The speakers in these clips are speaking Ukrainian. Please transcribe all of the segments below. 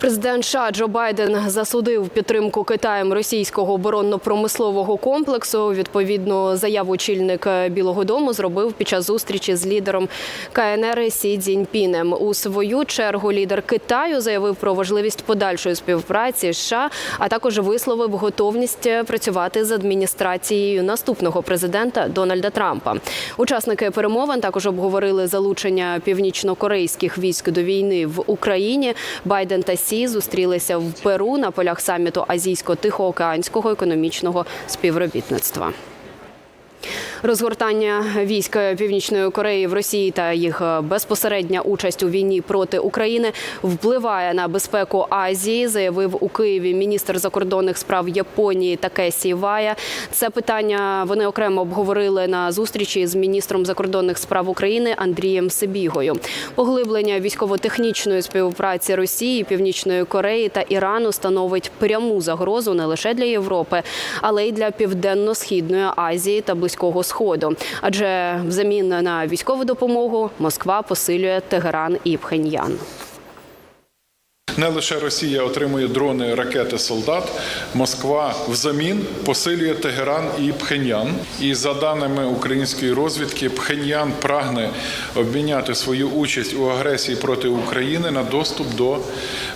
Президент США Джо Байден засудив підтримку Китаєм російського оборонно-промислового комплексу. Відповідну заяву очільник Білого Дому зробив під час зустрічі з лідером КНР Сі Цзіньпінем. У свою чергу лідер Китаю заявив про важливість подальшої співпраці США, а також висловив готовність працювати з адміністрацією наступного президента Дональда Трампа. Учасники перемовин також обговорили залучення північнокорейських військ до війни в Україні. Байден та Сі зустрілися в Перу на полях саміту Азійсько-Тихоокеанського економічного співробітництва. Розгортання військ Північної Кореї в Росії та їх безпосередня участь у війні проти України впливає на безпеку Азії, заявив у Києві міністр закордонних справ Японії Такесі Вая. Це питання вони окремо обговорили на зустрічі з міністром закордонних справ України Андрієм Сибігою. Поглиблення військово-технічної співпраці Росії, Північної Кореї та Ірану становить пряму загрозу не лише для Європи, але й для південно-східної Азії та близького сходу. Адже взамін на військову допомогу Москва посилює Тегеран і Пхеньян. Не лише Росія отримує дрони, ракети, солдат. Москва взамін посилює Тегеран і Пхеньян. І за даними української розвідки, Пхеньян прагне обміняти свою участь у агресії проти України на доступ до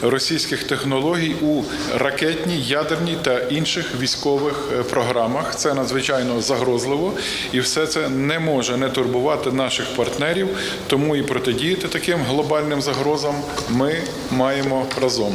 російських технологій у ракетній, ядерній та інших військових е, програмах. Це надзвичайно загрозливо, і все це не може не турбувати наших партнерів. Тому і протидіяти таким глобальним загрозам ми маємо разом.